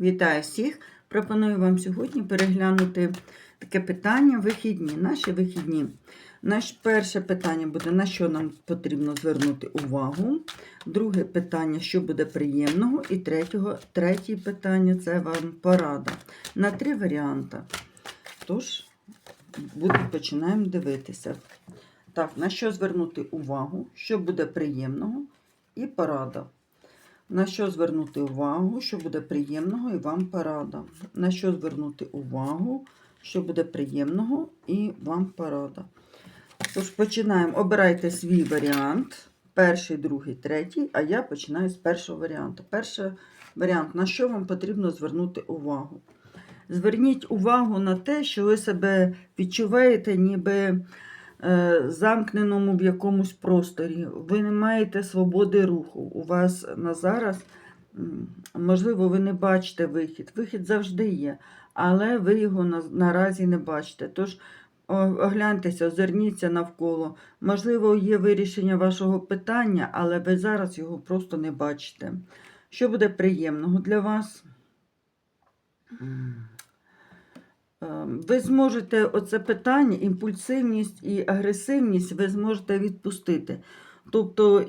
Вітаю всіх! Пропоную вам сьогодні переглянути таке питання вихідні. Наші вихідні. Наше перше питання буде, на що нам потрібно звернути увагу. Друге питання, що буде приємного. І третього, третє питання це вам порада. На три варіанти. Тож, починаємо дивитися. Так, на що звернути увагу, що буде приємного, і порада. На що звернути увагу, що буде приємного і вам порада. На що звернути увагу, що буде приємного і вам порада. Тож починаємо. Обирайте свій варіант. Перший, другий, третій, а я починаю з першого варіанту. Перший варіант, на що вам потрібно звернути увагу. Зверніть увагу на те, що ви себе відчуваєте, ніби замкненому в якомусь просторі. Ви не маєте свободи руху. У вас на зараз, можливо, ви не бачите вихід. Вихід завжди є, але ви його на, наразі не бачите. Тож огляньтеся, озирніться навколо. Можливо, є вирішення вашого питання, але ви зараз його просто не бачите. Що буде приємного для вас? Ем, Ви зможете оце питання, імпульсивність і агресивність ви зможете відпустити. Тобто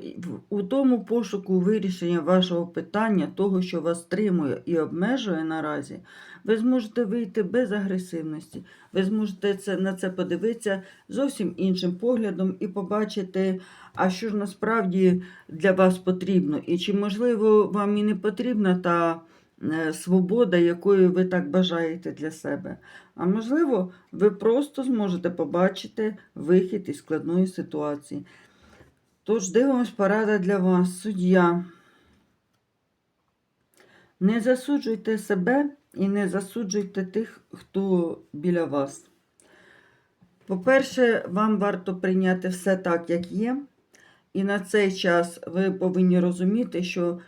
у тому пошуку вирішення вашого питання, того, що вас стримує і обмежує наразі, ви зможете вийти без агресивності. Ви зможете це, на це подивитися зовсім іншим поглядом і побачити, а що ж насправді для вас потрібно, і чи можливо вам і не потрібна та свобода, якої ви так бажаєте для себе. А можливо, ви просто зможете побачити вихід із складної ситуації. Тож дивимось порада для вас, суддя. Не засуджуйте себе і не засуджуйте тих, хто біля вас. По-перше, вам варто прийняти все так, як є. І на цей час ви повинні розуміти, що е,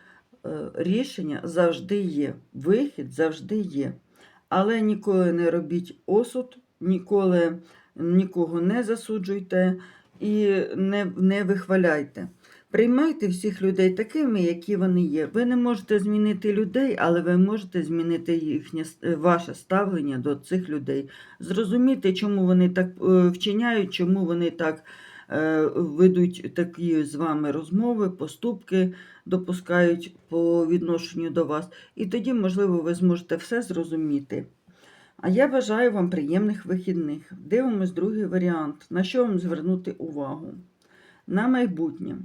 рішення завжди є, вихід завжди є. Але ніколи не робіть осуд, ніколи нікого не засуджуйте і не, не вихваляйте. Приймайте всіх людей такими, які вони є. Ви не можете змінити людей, але ви можете змінити їхнє е, ваше ставлення до цих людей. Зрозуміти, чому вони так е, вчиняють, чому вони так е, ведуть такі з вами розмови, поступки допускають по відношенню до вас. І тоді, можливо, ви зможете все зрозуміти. А я бажаю вам приємних вихідних. Дивимось другий варіант. На що вам звернути увагу? На майбутнє.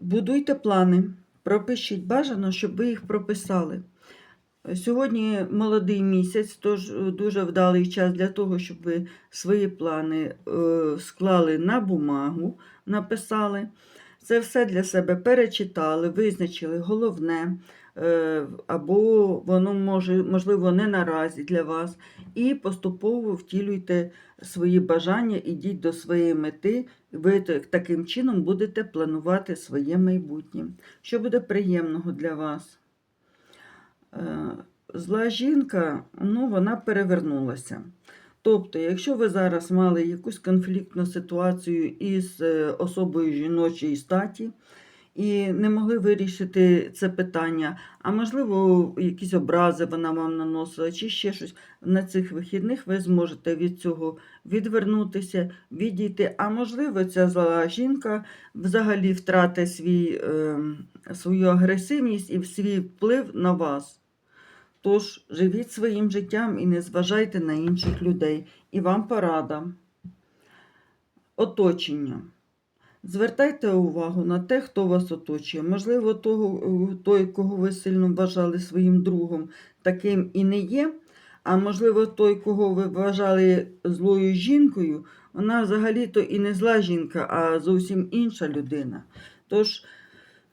Будуйте плани, пропишіть бажано, щоб ви їх прописали. Сьогодні молодий місяць, тож е, дуже вдалий час для того, щоб ви свої плани е, склали на бумагу, написали. Це все для себе перечитали, визначили головне, е, або воно може, можливо, не наразі для вас. І поступово втілюйте свої бажання, ідіть до своєї мети. Ви таким чином будете планувати своє майбутнє. Що буде приємного для вас? Е, Зла жінка, ну, вона перевернулася. Тобто, якщо ви зараз мали якусь конфліктну ситуацію із е, особою жіночої статі і не могли вирішити це питання, а можливо, якісь образи вона вам наносила, чи ще щось на цих вихідних ви зможете від цього відвернутися, відійти. А можливо, ця зла жінка взагалі втратить свій, е, свою агресивність і свій вплив на вас. Тож живіть своїм життям і не зважайте на інших людей. І вам порада. Оточення. Звертайте увагу на те, хто вас оточує. Можливо, того, е, той, кого ви сильно вважали своїм другом, таким і не є. А можливо, той, кого ви вважали злою жінкою, вона взагалі-то і не зла жінка, а зовсім інша людина. Тож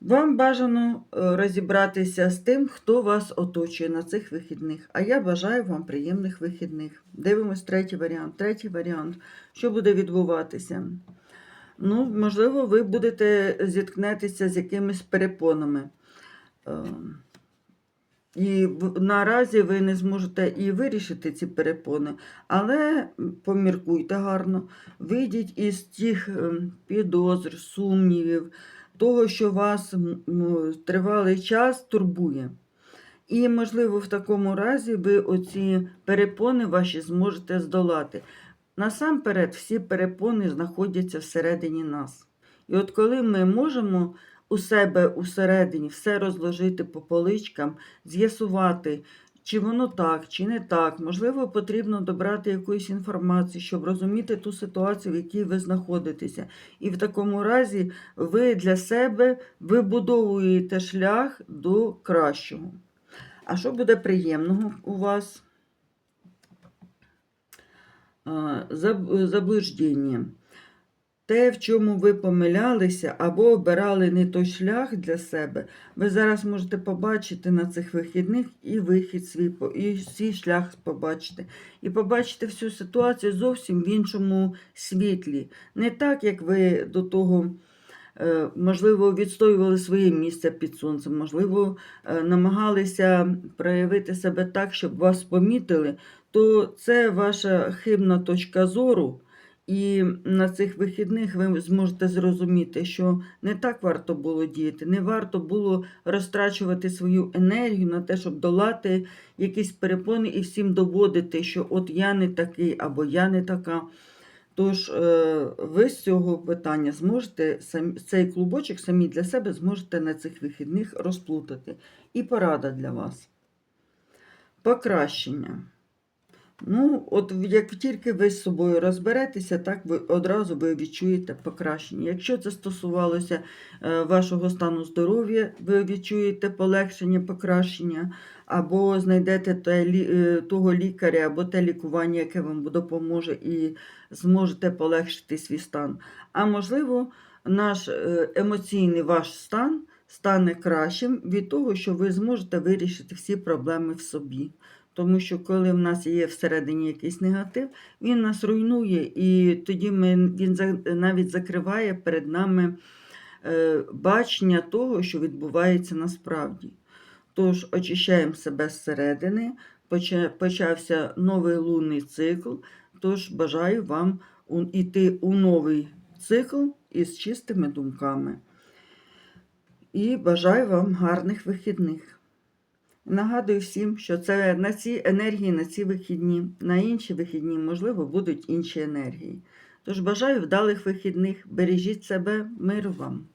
вам бажано е, розібратися з тим, хто вас оточує на цих вихідних. А я бажаю вам приємних вихідних. Дивимось третій варіант. Третій варіант. Що буде відбуватися? Ну, можливо, ви будете зіткнетися з якимись перепонами. Е, І наразі ви не зможете і вирішити ці перепони, але поміркуйте гарно, вийдіть із тих ем, підозр, сумнівів, того, що вас тривалий час турбує. І, можливо, в такому разі ви оці перепони ваші зможете здолати. Насамперед, всі перепони знаходяться всередині нас. І от коли ми можемо у себе усередині все розложити по поличкам, з'ясувати, чи воно так, чи не так, можливо, потрібно добрати якоїсь інформації, щоб розуміти ту ситуацію, в якій ви знаходитеся. І в такому разі ви для себе вибудовуєте шлях до кращого. А що буде приємного у вас? А, Заблуждення. Те, в чому ви помилялися або обирали не той шлях для себе, ви зараз можете побачити на цих вихідних і вихід свій, і свій шлях побачити. І побачити всю ситуацію зовсім в іншому світлі. Не так, як ви до того, можливо, відстоювали своє місце під сонцем, можливо, е, намагалися проявити себе так, щоб вас помітили, то це ваша хибна точка зору. І на цих вихідних ви зможете зрозуміти, що не так варто було діяти, не варто було розтрачувати свою енергію на те, щоб долати якісь перепони і всім доводити, що от я не такий або я не така. Тож е, ви з цього питання зможете цей клубочок самі для себе зможете на цих вихідних розплутати. І порада для вас. Покращення. Ну, от як тільки ви з собою розберетеся, так ви одразу ви відчуєте покращення. Якщо це стосувалося е, вашого стану здоров'я, ви відчуєте полегшення, покращення, або знайдете те, е, того лікаря, або те лікування, яке вам допоможе, і зможете полегшити свій стан. А можливо, наш е, емоційний ваш стан стане кращим від того, що ви зможете вирішити всі проблеми в собі. Тому що коли в нас є всередині якийсь негатив, він нас руйнує, і тоді ми, він навіть закриває перед нами е, бачення того, що відбувається насправді. Тож очищаємо себе зсередини, почався новий лунний цикл. Тож бажаю вам іти у новий цикл із чистими думками. І бажаю вам гарних вихідних. Нагадую всім, що це на ці енергії, на ці вихідні, на інші вихідні, можливо, будуть інші енергії. Тож бажаю вдалих вихідних, бережіть себе, миру вам!